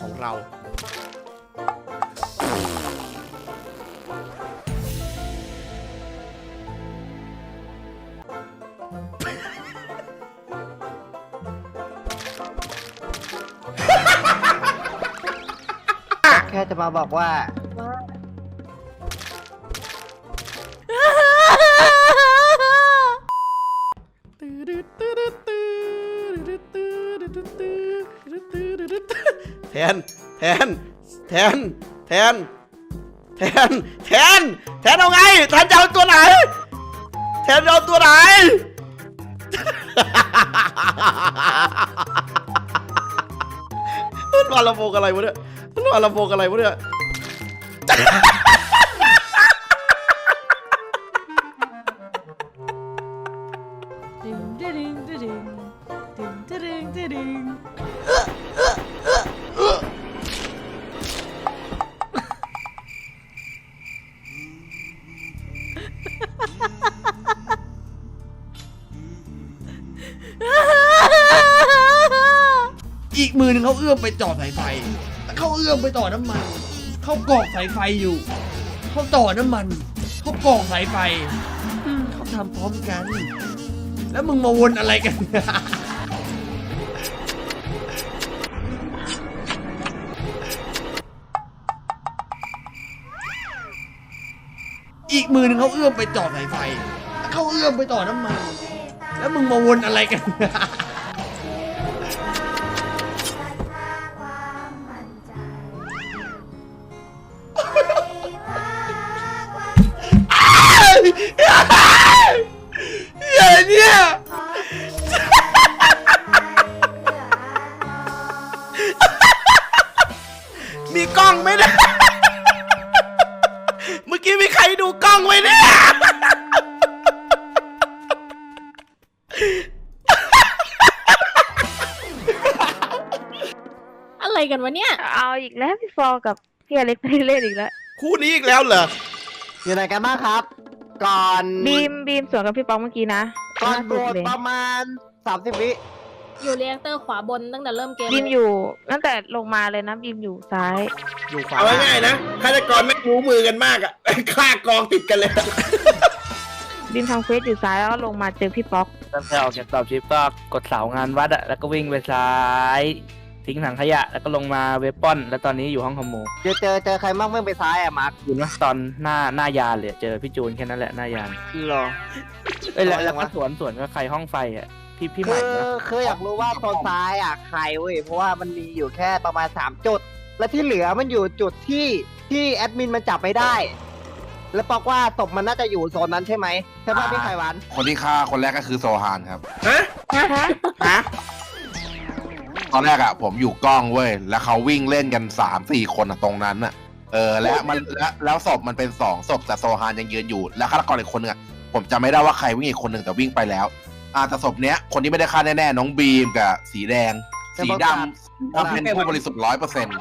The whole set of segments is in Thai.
ของเรา แค่จะมาบอกว่า น แทน แทน แทน แทน แทน แทนเอาไง แทนจะเอาตัวไหน แทนเอาตัวไหน มันมาลำโพงอะไรวะเนี่ยมันมาลำโพงอะไรวะเนี่ย มือหนึ่งเขาเอื้อมไปจ่อสายไฟเขาเอื้อมไปต่อน้ำมัน เขากรอกสายไฟอยู่ เขาต่อน้ำมัน เขากรอกสายไฟเขาทำพร้อมกัน แล้วมึงมาวนอะไรกันอีกมือหนึ่งเขาเอื้อมไปจ่อสายไฟ เขาเอื้อมไปต่อน้ำมัน แล้วมึงมาวนอะไรกัน แล้วพี่ฟอร์กับพี่อเล็กไปเล่นอีกแล้วคู่นี้อีกแล้วเหรอ อยู่ไหนกันบ้างครับ ก่อนบีมบีมสวนกับพี่ป๊อกเมื่อกี้นะก่อนล่าโบสุดสเลยประมาณ 30 วิ อยู่เรียกเตอร์ขวาบนตั้งแต่เริ่มเกมบีมอยู่ตั้งแต่ลงมาเลยนะบีมอยู่ซ้าย อยู่ขวาเอาง่ายๆนะฆาตกรไม่รู้มือกันมากอะฆ่ากองติดกันเลยบีมทำเควสอยู่ซ้ายแล้วก็ลงมาเจอพี่ป๊อกตั้งแต่ออกจากตอบชิปก็กดเสางานวัดอะแล้วก็วิ่งไปซ้าย ทิ้งถังขยะ แล้วก็ลงมาเวปอน แล้วตอนนี้อยู่ห้องคอมโมเจอเจอเจอใครบ้างเมื่อไปซ้ายอะมาร์คคุณว่าตอนหน้าหน้ายานเลยเจอพี่จูนแค่นั้นแหละหน้ายานหรอ เอ้ยแล้วอ๋อแล้วก็ยังวะสวนสวนก็ใครห้องไฟอะพี่พี่ใหคืม่อนะคืออยากรู้ว่าโซนซ้ายอะใครเว้ยเพราะว่ามันมีอยู่แค่ประมาณ 3 จุด และที่เหลือมันอยู่จุดที่ที่แอดมินมันจับไม่ได้ แล้วบอกว่าศพมันน่าจะอยู่โซนนั้นใช่ไหมใช่ป่ะพี่ไข่หวานคนที่ฆ่าคนแรกก็คือโซฮานครับ ฮะฮะ ตอนแรกอะผมอยู่กล้องเว้ย แล้วเขาวิ่งเล่นกันสามสี่คนอะตรงนั้นอะเออ และมันและแล้วศพมันเป็นสองศพแต่โซฮานยังยืนอยู่ แล้วฆาตกรอีกคนนึงอะผมจำไม่ได้ว่าใครวิ่งอีกคนหนึ่งแต่วิ่งไปแล้ว อ่าแต่ศพเนี้ยคนที่ไม่ได้ฆ่าแน่ๆน้องบีมกับสีแดง สีดำเขาเป็นผู้บริสุทธิ์ร้อยเปอร์เซ็นต์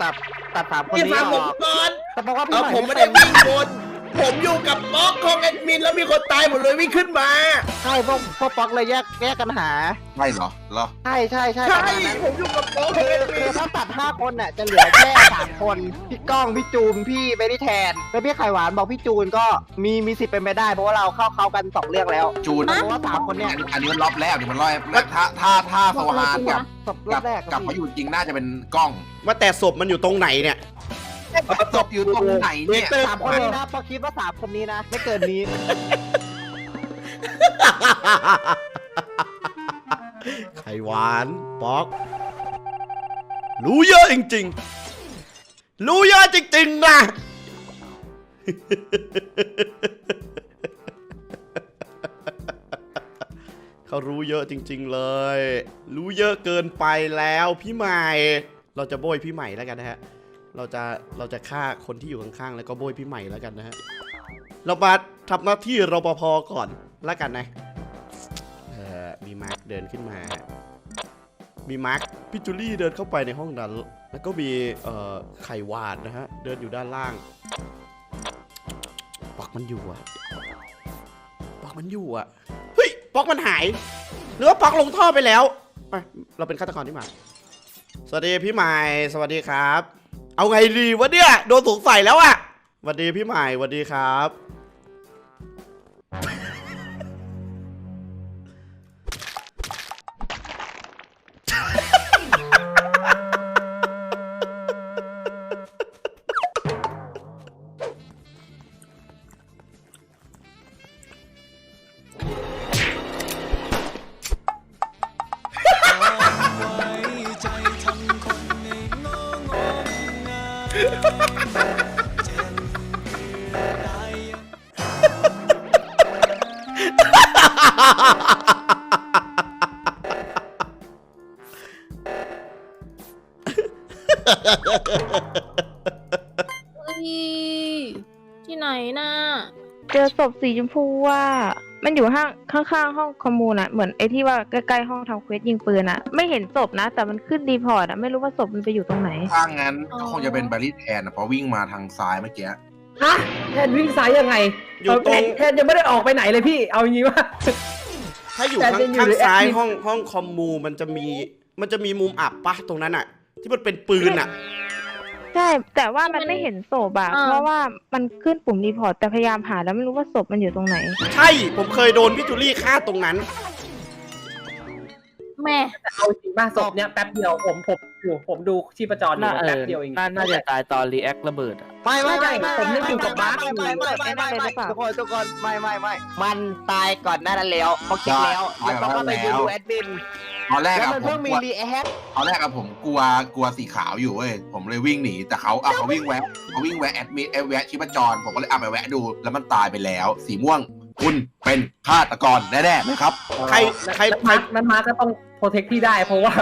ตัดตัดสามคนพี่นี้ฟังอผอมกก่อนแต่บอกว่าพี่เอาใหม่ผมไม่ได้วิ่งบน ผมอยู่กับบล็อกของแอดมินแล้วมีคนตายหมดเลยวิ่งขึ้นมา ใช่พวกพวกป๊อกเลยแยกแยกกันหา ใช่เหรอเหรอ ใช่ใช่ใช่ใช่ประมาณนั้นผมอยู่กับบล็อกขคือองแอดคืมิอนถ้าตัดห้าคนน่ะจะเหลือแค่ สามคน พี่ก้อง พี่จูน พี่เบดี้แทน แล้วพี่ไข่หวานบอกพี่จูนก็มีมีสิทธิ์เป็นไปได้ เพราะว่าเราเข้าเขากันสองเรื่องแล้ว จูน เพราะว่าสามคนเนี่ยอันนี้อันนี้มันรอบแรกนี่มันรอบแล้วถ้าถ้าถ้าโซฮานกับศพรอกับบแรกกับเขาอยู่จริงน่าจะเป็นกล้อง ว่าแต่ศพมันอยู่ตรงไหนเนี่ย ศพอยู่ตรงไหนเนี่ยสามคนนี้นะพอคิดว่าสามคนนี้นะ ไม่เกินนี้ ไข่หวานป๊อก รู้เยอะจริงๆ รู้เยอะจริงๆนะเขารู้เยอะจริง ๆ เลย รู้เยอะเกินไปแล้วพี่ใหม่ เราจะโบยพี่ใหม่แล้วกันนะฮะ เราจะเราจะฆ่าคนที่อยู่ข้างๆแล้วก็โบยพี่ใหม่แล้วกันนะฮะเรามาทำหน้าที่รปภก่อนแล้วกันนะเออมีมาร์คเดินขึ้นมา มีมาร์คพี่จูลี่เดินเข้าไปในห้องนั้นแล้วก็มีเอ่อไข่วานนะฮะเดินอยู่ด้านล่างปอกมันอยู่อะปอกมันอยู่อะเฮ้ยปอกมันหายหรือว่าปอกลงท่อไปแล้วไปเราเป็นฆาตกรที่มาสวัสดีพี่ใหม่ สวัสดีครับ เอาไงดีวะเนี่ยโดนสงสัยแล้วอะสวัสดีพี่ใหม่สวัสดีครับ เฮ้ยที่ไหนน่ะเจอศพสีชมพูว่า มันอยู่ห้างข้างๆ ห้องคอมมูนอะเหมือนไอ้ที่ว่าใกล้ๆห้องทำเควสยิงปืนอะไม่เห็นศพนะ แต่มันขึ้นรีพอร์ตอะไม่รู้ว่าศพมันไปอยู่ตรงไหน ถ้างั้นอ๋อก็คงจะเป็นแบรี่แทนอะเพราะวิ่งมาทางซ้ายเมื่อกี้ฮะแทนวิ่งซ้ายยังไงอยู่ตรงแทนยังไม่ได้ออกไปไหนเลยพี่ เอาอย่างนี้ว่า ถ้าอยู่แต่ข้างจะอยู่ข้างในซ้าย admin ห้องห้องคอมมูมันจะมีมันจะมีมุมอับปะตรงนั้นอะ ที่มันเป็นปืนอะใช่ แต่ว่ามันที่มันไม่เห็นศพอะอ่า เพราะว่ามันขึ้นปุ่มรีพอร์ตแต่พยายามหาแล้วไม่รู้ว่าศพมันอยู่ตรงไหน ใช่ผมเคยโดนพี่จูลี่ฆ่าตรงนั้น แม่เอาจริงป่ะศพเนี้ยแป๊บเดียวผมผมอยู่ผมดูชีพจรอยู่น่าเอแป๊บอเดียวเองน่าน่าจะตายตอนรีแอคระเบิดอะไม่ไม่ไม่ไม่ผมยังอยู่กับมาร์คอยู่ไม่ไม่ไม่ไม่ไม่ไม่ไม่ทุกคนทุกคนไม่ไม่ไม่มันตายก่อนหน้านั้นแล้วเขาคิดแล้วแล้วก็ไปดูแอดมิน ตอนแรกแล้วอะมันผมเพิ่งกมีลัวรีแอคตอนแรกอะผมกลัวกลัวสีขาวอยู่เว้ยผมเลยวิ่งหนีแต่เขาอะเขาวิ่งแวะเขาวิ่งแวะแอดมิดเอแวะชิปจรผมก็เลยเอาไปแวะดู แล้วมันตายไปแล้ว สีม่วง คุณเป็นฆาตกรแน่ๆนะครับ ใครใครแล้วใครมาร์คนั้นมาร์คก็ต้อง โปรเทคที่ได้เพราะว่า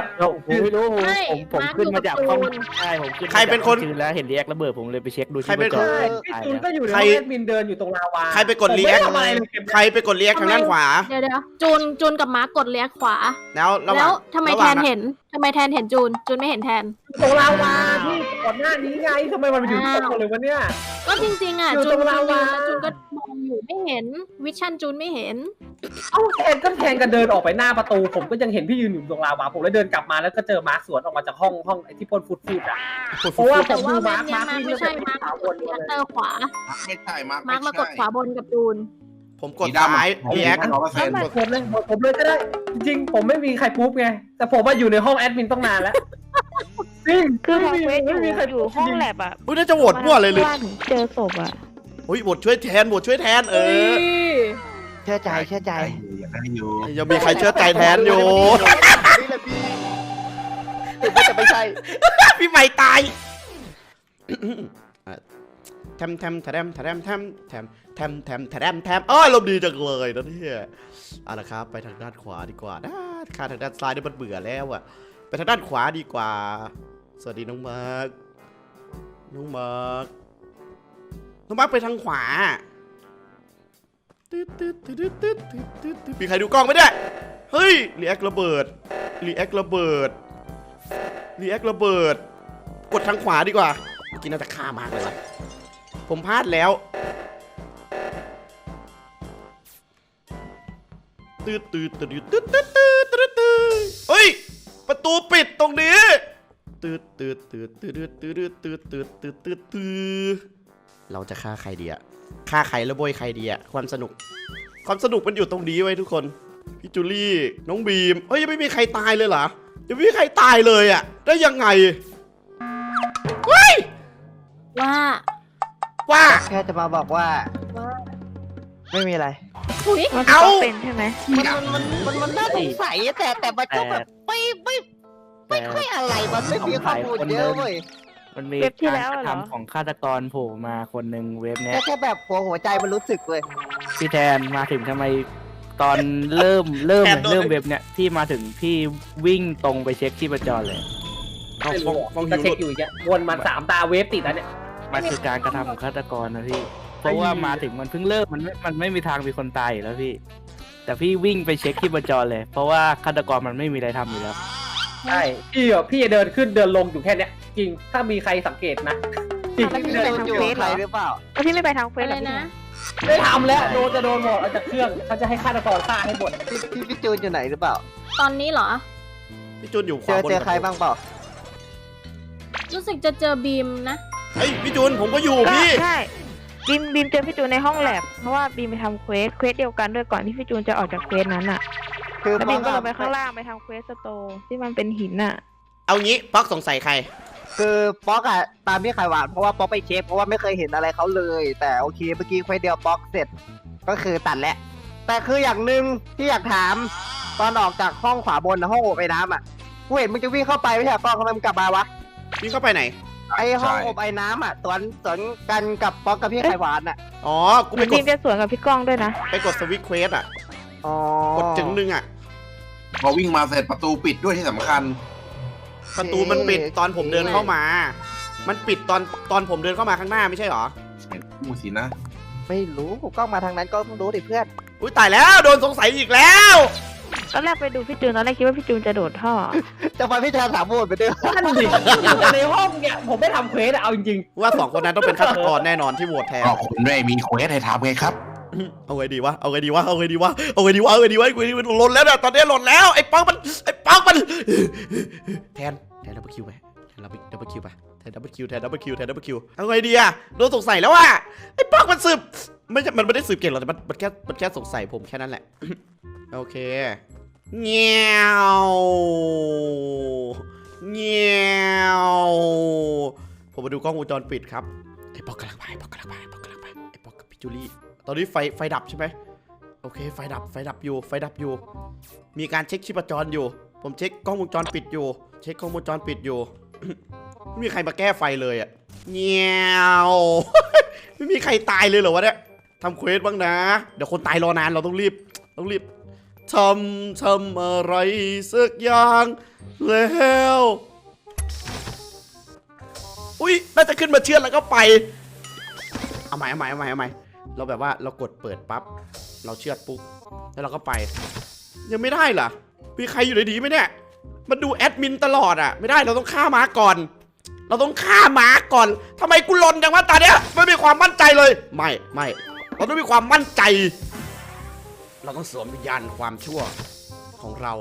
ผมไม่รู้ผมไม่ผมผมมาร์คขึ้นมาจากห้องอยู่กับจูนใช่ผมขึ้นมาใครเป็นคนจากห้องจืดแล้วเห็นรีแอคระเบิดผมเลยไปเช็คดูใครที่เป็นจอคน ใช่พี่จูนก็อยู่ในใคร ห้องแอดมินเดินอยู่ตรงลาวาใครไปกดผมรีไม่แอคทำอะไรเลยเก็บใครไปกดรีแอคทางด้านขวา เดี๋ยวเดี๋ยวจูนจูนกับมาร์กกดเลี้ยขวา แล้วระหแล้ว่างวทำไมระหแทว่างนเห็นทำไมแทนเห็นจูน จูนไม่เห็นแทน ตรงลาวาที่ก่อนหน้านี้ไงทำไมมันไปอยู่ตรงกันเลยวะเนี่ย ก็จริงๆอะอยู่จูตนรงจูนลาวายืนแล้วจูนก็มองอยู่ไม่เห็น วิชั่นจูนไม่เห็น เอ้าแทนก็แทนกันเดินออกไปหน้าประตู ผมก็ยังเห็นพี่ยืนอยู่ตรงลาวาผมเลยเดินกลับมาแล้วก็เจอมาร์คสวนออกมาจากห้องห้องไอ้ที่พ่นฟุตฟูดอะฟุดเพฟุดราะว่าฟุดแต่ว่าผมดูแม่มาร์คเนี้ยมาร์กมาร์คไม่ใช่ที่มาร์กขาวกวดนเลี้ยเลยเตอร์ขวาไม่ใช่มาร์คมาร์กไม่มากดใช่ ขวาบนกับจูน ผมกดซ้ายรีแอคร้อยเปอร์เซ็นต์ผมเลยผมผมเลยก็ได้ จริงๆ ผมไม่มีใครปุ๊บไง แต่ผมว่าอยู่ในห้องแอดมินต้องนานแล้วจริงคือไม่ทำมีเควสอไม่ยู่มีใครอยู่ห้องแลบอะอุ้ยน่าจะโหวตมั่วเลยเลยว่าถึงเจอศพอะอุ้ยโหวตช่วยแทนโหวตช่วยแทนเออเชื่อใจเชื่อใจยังได้อยู่ยังมีใครเชื่อใจแทนอยู่นี่แหละพี่ถึงไม่จะไม่ใช่ พี่ใหม่ตายแทมแทมแทมแทมแทมแทมแทมแทมแทมแทมอ้อยลมณ์ดีจังเลยนะเนี่ยเอาละครับ ไปทางด้านขวาดีกว่านะข้าทางด้านซ้ายนี่มันเบื่อแล้วอะไปทางด้านขวาดีกว่า สวัสดีน้องมาร์คน้องมาร์คน้องมาร์คไปทางขวา ตึ๊ดตึ๊ดตึ๊ดตึ๊ดตึ๊ดตึ๊ดตึ๊ดมีใครดูกล้องไหมเนี่ยเฮ้ยรีแอคระเบิดรีแอคระเบิดรีแอคระเบิด กดทางขวาดีกว่าเมื่อกี้น่าจะฆ่ามากเลยว่ะผมพลาดแล้วตืดตืดตืดตืดตืดตืดตืดตืดเฮ้ย ประตูปิดตรงนี้ตืดตืดตืดตืดตืดตืดตืดตืดตืดตืดเราจะฆ่าใครดีอะ ฆ่าใครแล้วโบยใครดีอะความสนุก ความสนุกมันอยู่ตรงนี้ไว้ยทุกคนพี่จูลี่น้องบีมเฮ้ยยังไม่มีใครตายเลยเหรอยังไม่มีใครตายเลยอะได้ยังไงเฮ้ยว่าว่าแค่จะมาบอกว่าไม่มีอะไร ถุยมันเอ้าต้องเป็นใช่ไหมมันมันมันมันน่าสงสัยแต่แต่มันก็แบบไม่ไม่ไม่ค่อยอะไรมันไม่มีข้อมูลเยอะเว้ย มันมีเว็บที่การแล้วกอะระเหรอทำของฆาตกรโผล่มาคนหนึ่งเว็บเนี้แค่ยแค่แบบหัวหัวใจมันรู้สึกเว้ยพี่แทนมาถึงทำไมตอนเริ่มเริ่มแทนโดน เริ่มเว็บเนี้ยพี่มาถึงพี่วิ่งตรงไปเช็คที่ประจรเลย เอาไม่ฟองรู้ฟองก็หิวเช็หคลุดอยู่อย่างเงี้ยวนมาสามตาเวฟติดแล้วเนี่ย มันคือการกระทำของฆาตกรนะพี่ เพราะว่ามาถึงมันเพิ่งเริ่มมันไม่มันไม่มีทางมีคนตายอยู่แล้วพี่ แต่พี่วิ่งไปเช็คที่ประจรเลย เพราะว่าฆาตกรมันไม่มีอะไรทำอยู่แล้ว ใช่พี่อะพี่เดินขึ้นเดินลงอยู่แค่เนี้ย จริง ถ้ามีใครสังเกตนะจริงแล้วพี่เดิไปนทางอยู่เฟซใคเหรรอหรือเปล่า แล้วพี่ไม่ไปทางเฟซอะไรเหรอพี่นะ ไม่ทำแล้วโดนจะโดนบอกเอาจากเครื่องเขาจะให้ฆาตกรฆ่าให้หมดพี่พี่พี่จูนอยู่ไหนหรือเปล่า ตอนนี้เหรอ พี่จูนอยู่ขเจวาอบนเจอใครบ้างเปล่า รู้สึกจะเจอบีมนะ เฮ้ยพี่จูนผมก็อยู่ก็พี่ ใช่บีมบีมเจอพี่จูนในห้องแลบเพราะว่าบีมไปทำเควสเควสเดียวกันด้วยก่อนที่พี่จูนจะออกจากเควสนั้นอะคือแล้วป๊บีอมกก็อะลงไปข้างล่างไปทำเควสสโตร์ที่มันเป็นหินอะเอางี้ป๊อกสงสัยใคร คือป๊อกอะตามพี่ไข่หวานเพราะว่าป๊อกไปเช็คเพราะว่าไม่เคยเห็นอะไรเขาเลย แต่โอเคเมื่อกี้เควสเดียวป๊อกเสร็จก็คือตัดแล้วแต่คืออย่างหนึ่งที่อยากถามตอนออกจากห้องขวาบนนะห้องโอบไอ้น้ำอะกูเห็นมึงจะวิ่งเข้าไปไม่ใช่เหรอกล้องทำไมมึงกลับมาวะวิ่งเข้าไปไหน ไอห้องใช่อบไอ้น้ำอะสวนสวนกันกับป๊อกกับพี่ไข่หวานอะอ๋อกูเหไปมือนกบีดมจะสวนกับพี่ก้องด้วยนะไปกดสวิตช์เควสอะอ๋อกดจึงหนึงอะพอวิ่งมาเสร็จประตูปิดด้วยที่สำคัญ ประตูมันปิดตอนผมเดินเข้ามา มันปิดตอนตอนผมเดินเข้ามาข้างหน้าไม่ใช่เหรอมูสินะ ไม่รู้กล้องมาทางนั้นก็ต้องรู้ดิเพื่อน อุ้ยตายแล้วโดนสงสัยอีกแล้ว ตอนแรกไปดูพี่จูนตอนแรกคิดว่าพี่จูนจะโดดท่อ จะไปพี่แทนถามโหวตไปด้วยนั่นดิอยู่แต่ในห้องเนี่ยผมไม่ทำเควสอะเอาจริงว่าสองคนนั้นต้องเป็นฆาตกรแน่นอนที่โหวตแทนก็คุณไม่มีเควสให้ทำไงครับเอาไงดีวะ เอาไงดีวะ เอาไงดีวะ เอาไงดีวะ เอาไงดีวะไอ้กูนี่มันหล่นแล้วเนี่ยตอนนี้หล่นแล้ว ไอ้ปังมัน ไอ้ปังมัน แทน แทนดับเบิลคิวไปแทนดับเบิลคิวไปแทนดับเบิลคิวแทนดับเบิลคิวแทนดับเบิลคิวเอาไงดีอะโดนสงสัยแล้วอะไอ้ปังมันสืบไม่ใช่มันไม่ได้สืบเก่งหรอกแต่มันมันแค่มันแค่สงสัยผมแค่นั้นแหละ โอเคเงี้ยวเงี้ยวผมมาดูกล้องวงจรปิดครับไอ้ปอกกำลังไปไอ้ปอกกำลังไปไอ้ปอกกำลังไปไอ้ปอกกับพี่จูลี่ตอนนี้ไฟไฟดับใช่ไหมโอเคไฟดับไฟดับอยู่ไฟดับอยู่ มีการเช็คชีพจรอยู่ ผมเช็คกล้องวงจรปิดอยู่ เช็คกล้องวงจรปิดอยู่ ไม่มีใครมาแก้ไฟเลยอะเงี้ยวไม่มีใครตายเลยเหรอวะเนี่ยทำเควสบ้างนะ เดี๋ยวคนตายรอนานเราต้องรีบ ต้องรีบทำทำอะไรสักอย่างแล้วอุ้ยน่าจะขึ้นมาเชื่อแล้วก็ไป เอาใหม่เอาใหม่เอาใหม่เอาใหม่เราแบบว่าเรากดเปิดปั๊บ เราเชื่อปุ๊บ แล้วเราก็ไป ยังไม่ได้เหรอ มีใครอยู่ในดีไหมเนี่ย มันดูแอดมินตลอดอะไม่ได้เราต้องฆ่าม้าก่อน เราต้องฆ่าม้าก่อนทำไมกูหลนจังวะตาเนี้ยไม่มีความมั่นใจเลย ไม่ไม่ เราต้องมีความมั่นใจ เราต้องสวมวิญญาณความชั่วของเรา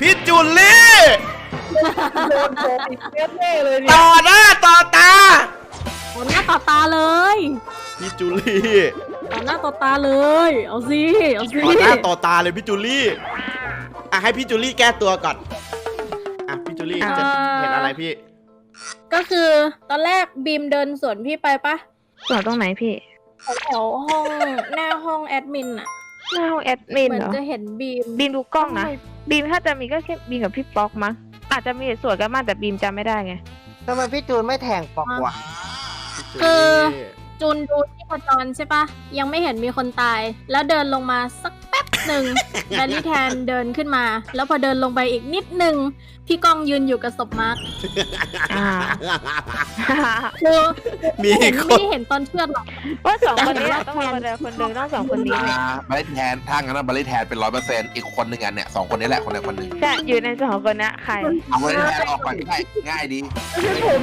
พี่จุลลี่ๆโดนโกงอีกเแน่เลยเนี่ยต่อหน้าต่อตา ต่อหน้าต่อตาเลยพี่จุลี่ต่อหน้าต่อตาเลย เอาสิเอาสิต่อหน้าต่อตาเลยพี่จุลี่อะให้พี่จุลี่แก้ตัวก่อนอะพี่จุลี่จะเห็นอะไรพี่ ก็คือตอนแรกบีมเดินสวนพี่ไปปะส่วนตรงไหนพี่แถวๆห้องหน้าห้องแอดมินอะหน้าห้องแอดมินเหมือนเหรอจะเห็นบีมบีมดูกล้องนะ บีมถ้าจะมีก็แค่บีมกับพี่ป๊อกมั้งอาจจะมีส่วนกันมากแต่บีมจำไม่ได้ไงทำไมพี่จูนไม่แทงป๊อกวะคือ จูนดูที่พจรใช่ปะยังไม่เห็นมีคนตาย แล้วเดินลงมาสักแป๊บห นึ่งแดนนี่แทนเดินขึ้นมา แล้วพอเดินลงไปอีกนิดหนึ่งพี่ก้องยืนอยู่กับศพมาร์คอ่าคือมีผมคไม่นได้เห็นตอนเชือดหรอก ว่าสองคนนี้อะต้องมีคนใดคนหนึ่งต้องสองคนนี้เลยบริแทนถ้างั้นนะบริแทนเป็นร้อยเปอร์เซ็นต์อีกคนหนึ่งอันเนี่ยสองคนนี้แหละคนใดคนหนึ่งจะอยู่ในสองคนนี้ใครเอาบริแทนออกก่อนง่ายง่ายดีผม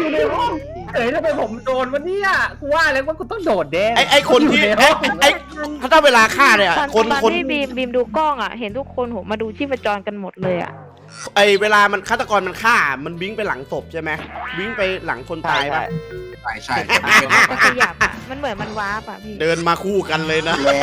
อยู่ในห้อง เฮ้ยทำไมผมโดนวะเนี่ยกูว่าแล้วว่ากูต้องโดดแดงไอไอคนที่อยู่ในไอห้องไอถ้าเวลาฆ่าเนี่ยตอนคนตอนคนที่บีมบีมดูกล้องอะ เห็นทุกคนโหมาดูชีพจรกันหมดเลยอะไอเวลามันฆาตกรมันฆ่า มันวิ่งไปหลังศพใช่ไหมวิ่งไปหลังคนตายปะใช่ใช่มันขยับอะมันเหมือนมันว้าปอะพี่ เดินมาคู่กันเลยนะและ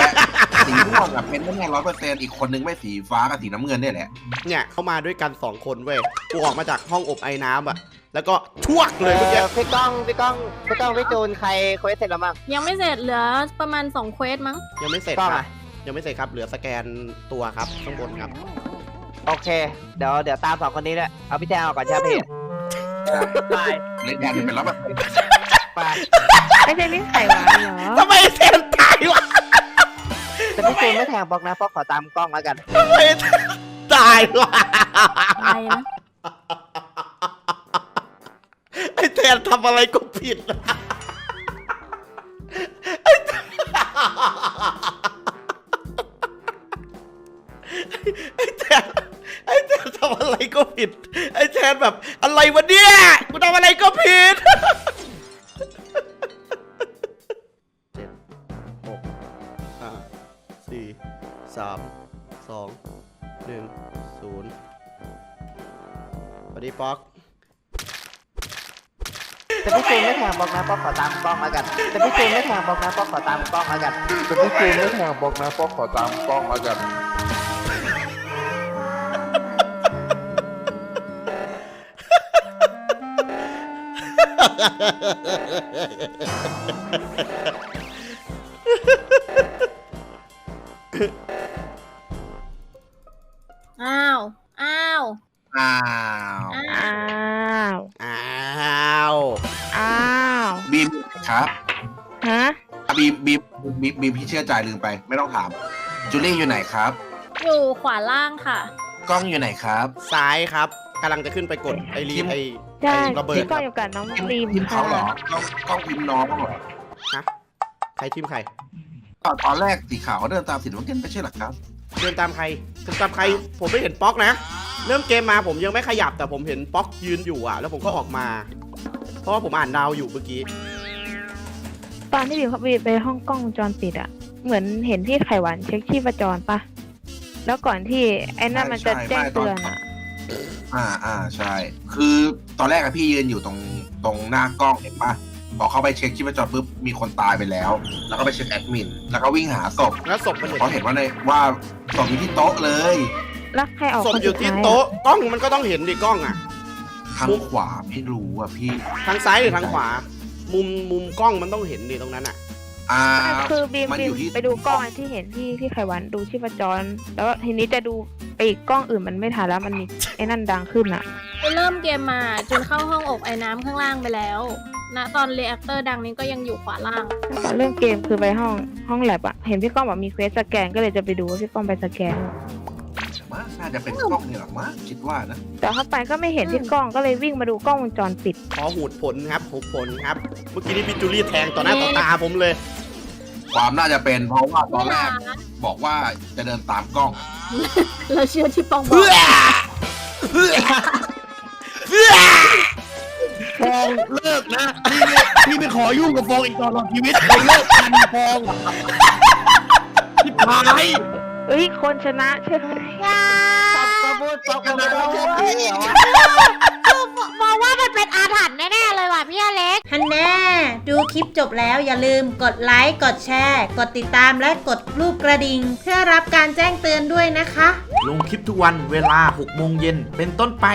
สีม่วงอะเป็นแน่ร้อยเปอร์เซ็นต์อีกคนนึงไม่สีฟ้ากับสีน้ำเงินเนี่ยแหละเนี่ยเข้ามาด้วยกันสองคนเว้ยกูออกมาจากห้องอบไอ้น้ำอะ แล้วก็ชวกเลยเมื่อกี้เออพี่ก้องพี่ก้องพี่ก้องพี่จูนใครเควสเสร็จแล้วมั้ง ยังไม่เสร็จเหลือประมาณสองเควสมั้ง ยังไม่เสร็จกล้องคอะรับยังไม่เสร็จครับ เหลือสแกนตัวครับข้างบนครับ โอเค เดี๋ยวเดี๋ยวตามสองคนนี้ด้วยเอาพี่แทนออกก่อนใช่ไหมพี่ตายบริแทนเป็นร้อยเปอร์เซ็นต์ไปไม่ใช่ลิ้นไข่หวานเหรอ ทำไมเซนตายวะแต่พี่จูนไม่แทงป๊อกนะป๊อกขอตามกล้องแล้วกัน ทำไมตายวะ อะไรนะไอ้ แทนทำอะไรก็ผิดไอ้แทนไอ้แทนทำอะไรก็ผิด ไอ้แทนแบบอะไรวะเนี่ยกูทำอะไหนก็ผิดเจ็ดหกห้าสี่สามสองหนึ่งศูนย์สวัสดีป๊อก แต่พี่จูนไม่แทง บล็อกนะป๊อกขอตามกล้องแล้วกันแต่พี่จูนไม่แทงบล็อกนะป๊อกขอตามกล้องแล้วกัน แต่พี่จูนไม่แทงบอกนะป๊อกขอตามกล้องแล้วกันอ้ มบีมพี่เชื่อใจลืมไป ไม่ต้องถาม จูลี่อยู่ไหนครับ อยู่ขวาล่างค่ะ กล้องอยู่ไหนครับ ซ้ายครับกำลังจะขึ้นไปกดไอรีทีม ไอใช่ไอระเบิดพี่คก็รับอยู่กับน้องทีมรีมทีมเขาเหรอค่ะกล้องกล้องพิมพ์น้องเหรอฮะใครทีมใคร ตอนตอนแรกสีขาวเขาเดินตามสีน้ำเงินไม่ใช่เหรอครับเดินตามใครเดินตามใครผมไม่เห็นป๊อกนะ เริ่มเกมมาผมยังไม่ขยับแต่ผมเห็นป๊อกยืนอยู่อะ แล้วผมก็ออกมา เพราะว่าผมอ่านดาวอยู่เมื่อกี้ตอนที่วิวเขาไปห้องกล้องวงจรปิดอะ เหมือนเห็นพี่ไข่หวานเช็คชีพจรปะแล้วก่อนที่ไอ้นั่นมันจะใช่แจ้งไม่ตอนเตือนอะอ่าอ่าใช่ คือตอนแรกอะพี่ยืนอยู่ตรงตรงหน้ากล้องเห็นปะพอเข้าไปเช็คชีพจรปุ๊บมีคนตายไปแล้ว แล้วก็ไปเช็คแอดมินแล้วก็วิ่งหาศพแล้วศพมันเห็นเพราะเห็นว่าในว่าศพอยู่ที่โต๊ะเลยแล้วใครออกศพคนอสุยู่ดที่ท้ายโต๊ะอะกล้องมันก็ต้องเห็นดิกล้องอะทางขวาไม่รู้อะพี่ ทางซ้ายหรือทางขวา มุมมุมกล้องมันต้องเห็นดิตรงนั้นอะ อ่าคือบีมมันบีอมยู่ที่ไปดูกล้องที่เห็นพี่พี่ไข่หวานดูชีพจร แล้วทีนี้จะดูไปอีกกล้องอื่นมันไม่ทันแล้วมันมีไอ้นั่นดังขึ้นอะเริ่มเกมมาจนเข้าห้องอบไอ้น้ำข้างล่างไปแล้วณตอนเรีแอคเตอร์ดังนี้ก็ยังอยู่ขวาล่าง ตอนเริ่มเกมคือไปห้องห้องแลบอะเห็นพี่ก้องบอกมีเควสสแกนก็เลยจะไปดูว่าพี่ก้องไปสแกนมาน่า จะเป็นกล้องนี่หรอกมั้งคิดว่านะแต่เข้าไปก็ไม่เห็นพี่ก้องก็เลยวิ่งมาดูกล้องวงจรปิด ขอหูดผลครับหูดผลครับ เมื่อกี้นี่พี่จูลี่แทงต่อหน้าต่อตาผมเลย ความน่าจะเป็นเพราะว่าตอนแรกเวลาบอกว่าจะเดินตามกล้อง เราเชื่อที่ปองบอเพื่กอเพื่อเพื่อฟองเลิกนะพี่ไม่พี่ไม่ขอยุ่งกับฟองอีกตลอดชีวิตเลยเลิกกันฟองที่พาย เอ้ยคนชนะใช่ไหมป๊อกก็พูดป๊อกก็ไม่ต้องพูดเหรอวะมองว่ามันเป็นอาถรรพ์แน่ๆเลยว่ะพี่อเล็ก ฮันแน่ ดูคลิปจบแล้วอย่าลืมกดไลค์ กดแชร์ กดติดตามและกดรูปกระดิ่ง เพื่อรับการแจ้งเตือนด้วยนะคะ ลงคลิปทุกวันเวลา6โมงเย็นเป็นต้นไป